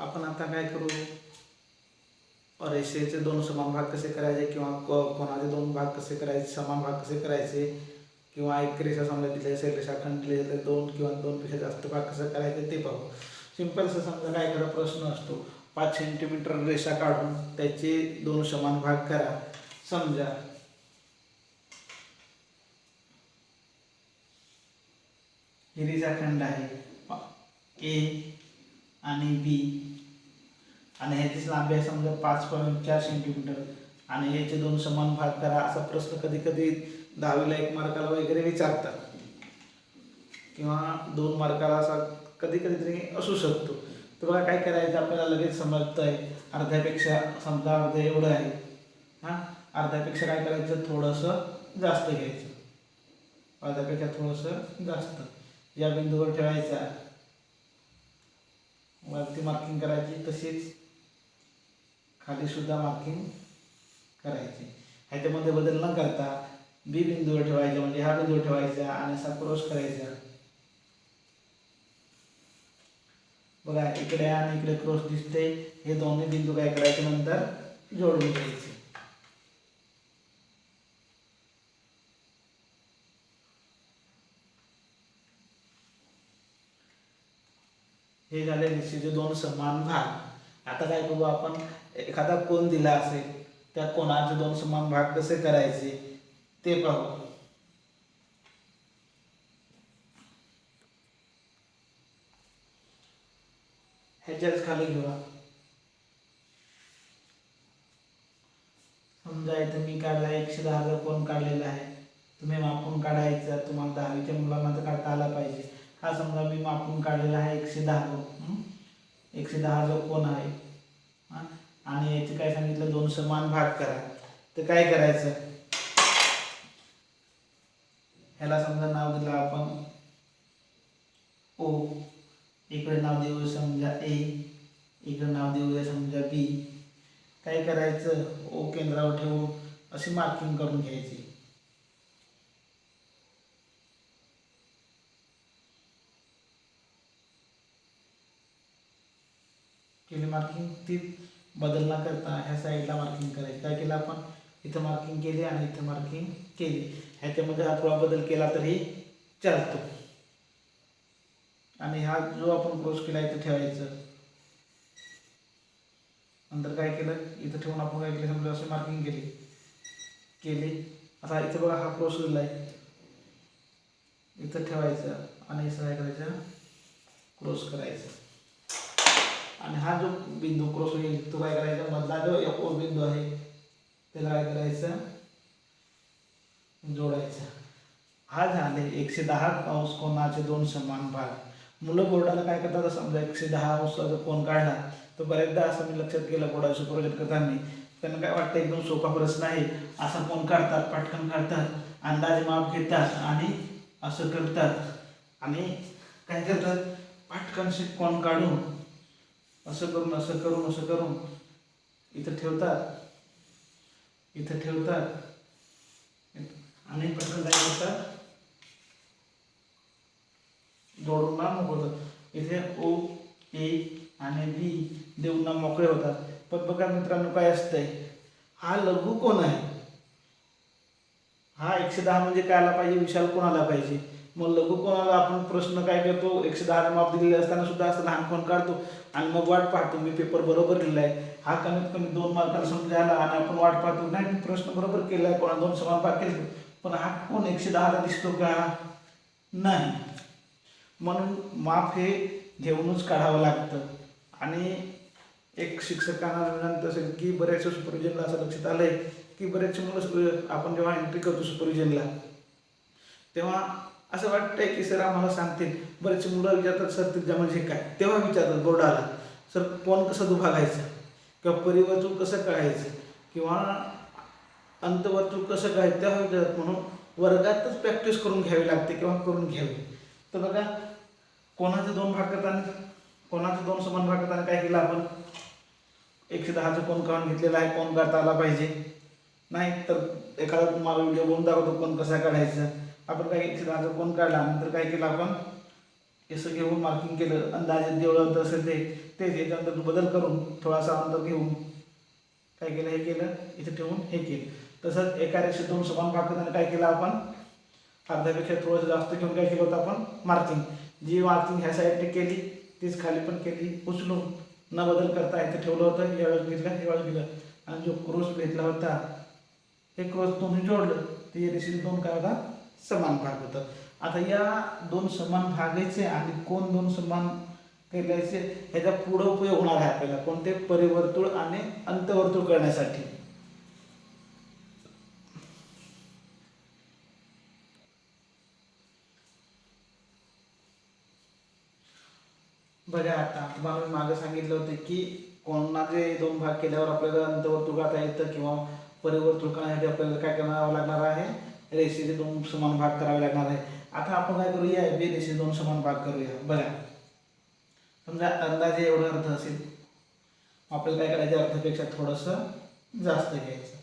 आपण आता काय करू? रेषेचे दोन समान भाग कसे करायचे किंवा को- कोणाचे दोन भाग कसे करायचे समान भाग कसे करायचे? किंवा एक रेषा समजा दिली असेल रेषाखंड दिले तर दोन किंवा दोनपेक्षा जास्त भाग कसं करायचे ते पाहू. सिंपलचं समजा काय करा प्रश्न असतो. पाच सेंटीमीटर रेषा काढून त्याचे दोन समान भाग करा. समजा. ही रेषाखंड आहे. ए आणि बी आणि ह्याचीच लांबी आहे समजा पाच पॉईंट चार सेंटीमीटर आणि ह्याचे दोन समान भाग करा असा प्रश्न कधी कधी दहावीला एक मार्काला वगैरे विचारतात. किंवा दोन मार्काला असा कधी कधी तरी असू शकतो. तर बघा काय करायचं? आपल्याला लगेच समजतं आहे अर्ध्यापेक्षा समजा अर्ध एवढं आहे. हां? अर्ध्यापेक्षा काय करायचं? थोडंसं जास्त घ्यायचं. अर्ध्यापेक्षा थोडंसं जास्त. या बिंदूवर ठेवायचा. वरती मार्किंग करायची तशीच खाली सुद्धा मार्किंग करायची. ह्याच्यामध्ये बदल न करता बी बिंदूवर ठेवायचा म्हणजे हा बिंदू ठेवायचा आणि असा क्रॉस करायचा. बघा इकडे आणि इकडे क्रॉस दिसते हे दोन्ही बिंदू काय करायचे? नंतर जोडून घ्यायचे. हे झाले निश्चितचे दोन समान भाग. आता काय करू आपण? एखादा कोण दिला असेल त्या कोणाचे दोन समान भाग कसे करायचे ते पाहू. ह्याच्याच खाली घेऊया. समजा इथं मी काढला एकशे दहाचा कोण काढलेला आहे. तुम्ही मापून काढायचा तुम्हाला दहावीच्या मुलांना तर काढता आला पाहिजे. हा समजा मी मापून काढलेला आहे एकशे दहा जो एकशे दहा जो कोण आहे आणि याचे काय सांगितलं? दोन समान भाग करा. तर काय करायचं? ह्याला समजा नाव दिलं आपण ओ. इकडे नाव देऊ समजा ए इकडे नाव देऊया समजा बी. काय करायचं? ओ केंद्रावर ठेवून अशी मार्किंग करून घ्यायची. केली मार्किंग ती बदल न करता ह्या साईडला मार्किंग करायची. काय केलं आपण? इथं मार्किंग केली आणि इथं मार्किंग केली. ह्याच्यामध्ये हा थोडा बदल केला तरी चालतो. आणि हा जो आपण क्रॉस केला इथं ठेवायचं. नंतर काय केलं? इथं ठेवून आपण काय केलं? समजा असं मार्किंग केली. केली. आता इथं बघा हा क्रॉस दिला आहे इथं ठेवायचं आणि असं काय करायचं? क्रॉस करायचं. आणि हा जो बिंदू क्रॉस होईल तो काय करायचा? मधला जो एक ओ बिंदू आहे त्याला काय करायचं? जोडायचं. हा झाले एकशे दहा अंश कोणाचे दोन समान भाग. मुलं बोर्डाला काय करतात? समजा एकशे दहा अंशाचा कोण काढला तर बऱ्याचदा असं मी लक्षात केलं बोर्डाचं प्रोजेक्ट करताना. त्यांना काय वाटतं? एकदम सोपा प्रश्न आहे. असा कोण काढतात? पटकन काढतात अंदाजे माप घेतात आणि असं करतात. आणि काय करतात? पटकन कोण काढून असं करून असं करून असं करून. इथं ठेवतात. इथं ठेवतात. आणि पटकन काय करतात? जोडून ना मोकळतात. इथे ओ ए आणि बी देऊन ना मोकळे होतात. पण बघा मित्रांनो काय असतंय. हा लघु कोण आहे? हा एकशे दहा म्हणजे काय आला पाहिजे? विशाल कोण आला पाहिजे? मग लघु कोणाला आपण प्रश्न काय करतो? एकशे दहा माप दिलेले असताना सुद्धा असं लहान कोण काढतो? आणि मग वाट पाहतो. मी पेपर बरोबर लिहिलाय. हा कमीत कमी दोन मार्काला समजा आला आणि आपण वाट पाहतो. नाही मी प्रश्न बरोबर केला आहे कोणा दोन समान भाग केले पण हा कोण एकशे दहाला दिसतो का? नाही. म्हणून माप हे घेऊनच काढावं लागतं. आणि एक शिक्षकांना विनंती असेल की बऱ्याचशा सुपरविजनला असं लक्षात आलं आहे की बरेचसे मुलं आपण जेव्हा एंट्री करतो सुपरविजनला तेव्हा असं वाटतंय की सर आम्हाला सांगतील बरेचसे मुलं विचारतात सर त्रिज्या म्हणजे काय? तेव्हा विचारतात बोर्डाला सर कोण कसं दुभागायचं किंवा परिवर्तुळ कसं कळायचं किंवा अंतवर्तुळ कसं काय तेव्हा विचारतात म्हणून वर्गातच प्रॅक्टिस करून घ्यावी लागते किंवा करून घ्यावी. तर बघा कोणाचे दोन भाग करताना कोणाचे दोन समान भाग करताना काय केलं आपण? एकशे दहाचं कोण काढून घेतलेला आहे कोण करता आला पाहिजे? नाही तर एखादा तुम्हाला व्हिडिओ बनवून दाखवतो कोण कसा काढायचा? आपण काय एकशे कोण काढला नंतर काय केलं आपण? असं घेऊन मार्किंग केलं. अंदाजे जेवढं अंतर असेल ते तेच याच्यानंतर बदल करून थोडासा अंतर घेऊन काय केलं हे केलं. इथे ठेवून हे केलं. तसंच एका रेषेत दोन समान भाग करताना काय केलं आपण? अर्ध्यापेक्षा थोडंसं जास्त घेऊन काय केलं होतं आपण? मार्किंग जी मार्किंग ह्या साईडने केली तीच खाली पण केली. उचलून न बदल करता इथे ठेवलं होतं. यावेळेस घेतलं यावेळेस घेतलं. आणि जो क्रोस घेतला होता हे क्रोस तुम्ही जोडलं. ते या दोन काय होता? समान भाग होतं. आता या दोन समान भागायचे आणि कोण दोन समान केल्याचे ह्याचा पुढं उपयोग होणार आहे आपल्याला. कोणते? परिवर्तुळ आणि अंतवर्तुळ करण्यासाठी. बघा आता तुम्हाला मी मागे सांगितलं होतं की कोणाचे दोन भाग केल्यावर आपल्याला अंतवर्तुळ गाता येतं किंवा परिवर्तुळ करण्यासाठी आपल्याला काय करावं लागणार आहे? रेषेचे दोन समान भाग करावे लागणार आहे. आता आपण काय करूया? बे रेषेचे दोन समान भाग करूया. बघा. समजा अंदाजे एवढा अर्थ असेल. आपल्याला काय करायचं? अर्ध्यापेक्षा थोडंसं जास्त घ्यायचं.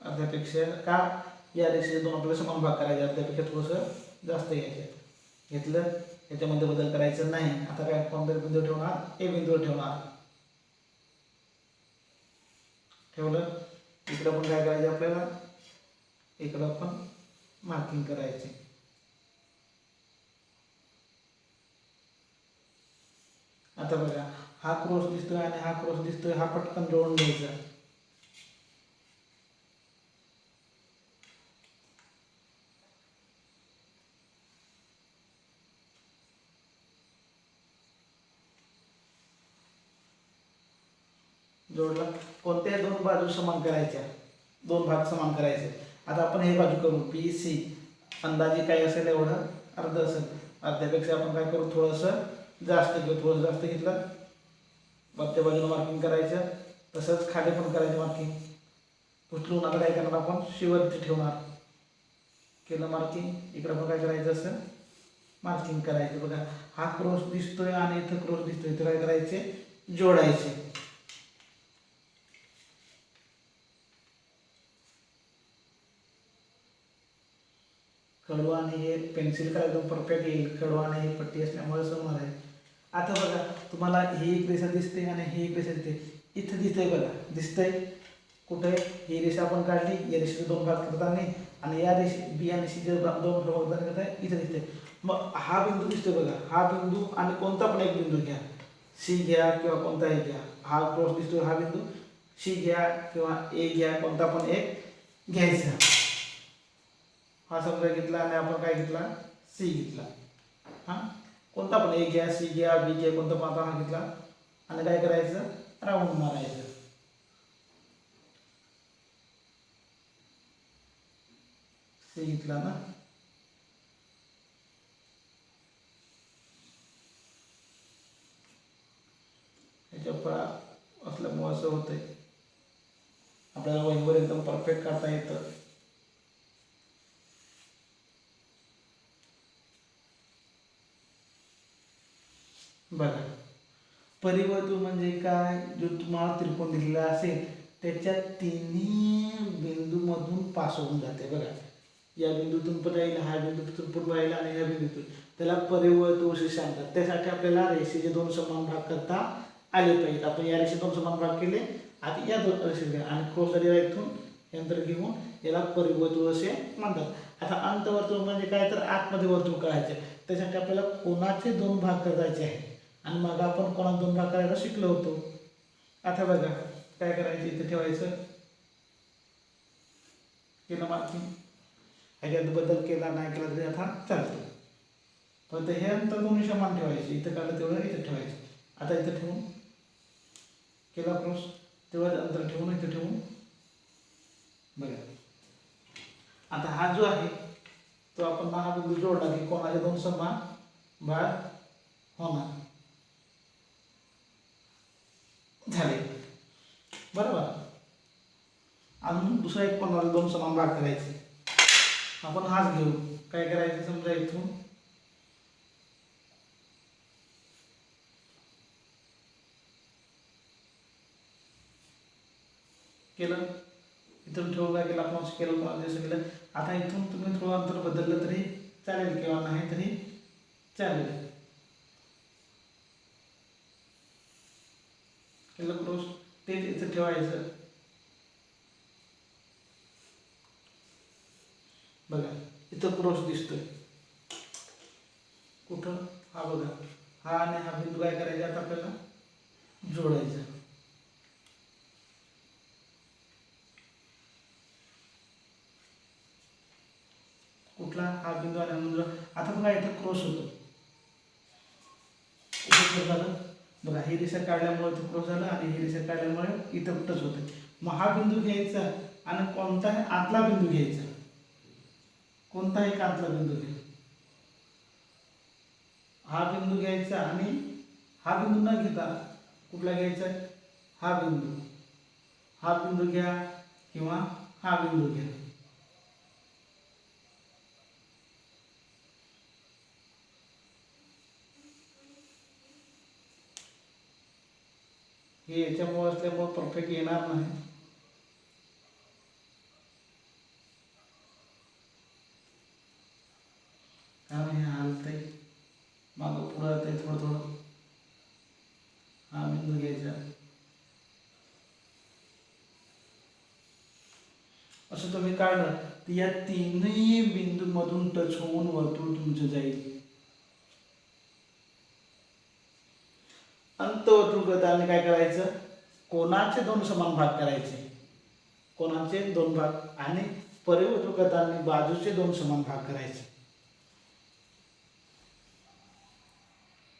अर्ध्यापेक्षा का? या रेषेचे दोन आपल्याला समान भाग करायचे. अर्ध्यापेक्षा थोडंसं जास्त घ्यायचं. घेतलं? याच्यामध्ये बदल करायचं नाही. आता काय? कोणत्या बिंदू ठेवणार? ए बिंदू ठेवणार. ठेवलं? इकडं पण काय करायचं आपल्याला? इकडं पण मार्किंग करायचे. आता बघा हा क्रॉस दिसतोय आणि हा क्रॉस दिसतोय हा पटकन जोडून घ्यायचा. जोडला. कोणत्याही दोन बाजू समान करायच्या. दोन भाग समान करायचे. आता आपण हे बाजू करू. पी सी अंदाजे काय असेल एवढं? अर्ध असेल. अर्ध्यापेक्षा आपण काय करू? थोडंसं जास्त घेऊ. थोडंसं जास्त घेतलं. वरच्या बाजूला मार्किंग करायचं. तसंच खाली पण करायचं मार्किंग उचलून आता काय करणार आपण? शिवरती ठेवणार. केलं मार्किंग इकडं पण काय करायचं असं? मार्किंग करायचं. बघा हा क्रॉस दिसतोय आणि इथं क्रॉस दिसतोय. इथं काय करायचे? जोडायचे. कडू आणि हे पेन्सिल का एकदम परफेक्ट येईल कडू आणि हे पट्टी असल्यामुळे समोर आहे. आता बघा तुम्हाला ही एक रेषा दिसते आणि ही एक रेषा दिसते. इथं दिसतंय बघा दिसतंय. कुठे? ही रेषा आपण काढली या रेषेचे दोन भाग करताना आणि या रेषे बी आणि सी दोन भाग करताना इथं दिसतंय. मग हा बिंदू दिसतोय बघा. हा बिंदू आणि कोणता पण एक बिंदू घ्या. सी घ्या किंवा कोणताही घ्या. हा क्रॉस दिसतोय हा बिंदू. सी घ्या किंवा ए घ्या कोणता पण एक घ्यायचा. हा समजा घेतला आणि आपण काय घेतला? सी घेतला. हां? कोणता पण ए घ्या सी घ्या बी घ्या कोणता पण हा घेतला. आणि काय करायचं? राऊंड मारायचं. सी घेतला ना? ह्याच्या फळा असल्यामुळं असं होतंय. आपल्याला वहीवर एकदम परफेक्ट काढता येतं. बघा. परिवर्तन म्हणजे काय? जो तुम्हाला त्रिकोण दिलेला असेल त्याच्या तिन्ही बिंदूमधून पास होऊन जाते बघा. या बिंदूतून पण राहील हा बिंदूतून पण राहील आणि या बिंदूतून. त्याला परिवर्तन असे सांगतात. त्यासाठी आपल्याला रेषेचे दोन समान भाग करता आले पाहिजेत. आपण या रेषे दोन समान भाग केले आता या दोन रेषे आणि क्रॉस इथून यंत्र घेऊन याला परिवर्तू असे म्हणतात. आता अंतवर्तुळ म्हणजे काय? तर आतमध्ये वर्तुळ करायचे त्यासाठी आपल्याला कोणाचे दोन भाग करायचे आहे आणि मग आपण कोणातून दोन भाग करायला शिकलो होतो. आता बघा काय करायचं इथे ठेवायचं? केलं मार्किंग ह्याच्यात बदल केला नाही केला तरी आता चालतो. पण हे अंतर दोन्ही समान ठेवायचे. इथं काढलं तेवढं इथं ठेवायचं. आता इथं ठेवून. केला क्रॉस तेवढं अंतर ठेवून इथं ठेवून. बघा. आता हा जो आहे तो आपण महाबिंदू जोडला की कोणाचे दोन समान भाग होणार झाले बरोबर. अजून दुसरा एक कोणाला दोन समान भाग करायचे. आपण हाच घेऊ. काय करायचं समजा इथून? केलं. इथून ठेवून काय केलं? आपण केलं जसं केलं. आता इथून तुम्ही थोडं अंतर बदललं तरी चालेल किंवा नाही तरी चालेल. केलं क्रॉस ते इथं ठेवायचं. बघा इथं क्रॉस दिसतोय. कुठं? हा बघा. हा आणि हा बिंदू काय करायचा आता आपल्याला? जोडायचा. कुठला? हा बिंदू आणि हा आता बघा इथं क्रॉस होतो इथं क्रॉस झालं हे रेषा काढल्यामुळे इथं क्रॉस झालं आणि हे रेषा काढल्यामुळे इथं टच होतं. मग हा बिंदू घ्यायचा आणि कोणता आतला बिंदू घ्यायचा. कोणता एक आतला बिंदू घ्या. हा बिंदू घ्यायचा आणि हा बिंदू न घेता कुठला घ्यायचा? हा बिंदू. हा बिंदू घ्या किंवा हा बिंदू घ्या. हे याच्यामुळे असल्यामुळे परफेक्ट येणार नाही. कारण हे हलतंय मागं पुढं आहे थोडं थोडं. हा बिंदू घ्यायचा. असं तुम्ही काढलं तर या तीनही बिंदूमधून टच होऊन वर्तुळ तुमचं जाईल. अंतवर्तुळ करताना काय करायचं? कोणाचे दोन समान भाग करायचे? कोणाचे दोन भाग? आणि परिवर्तुळ बाजूचे दोन समान भाग करायचे.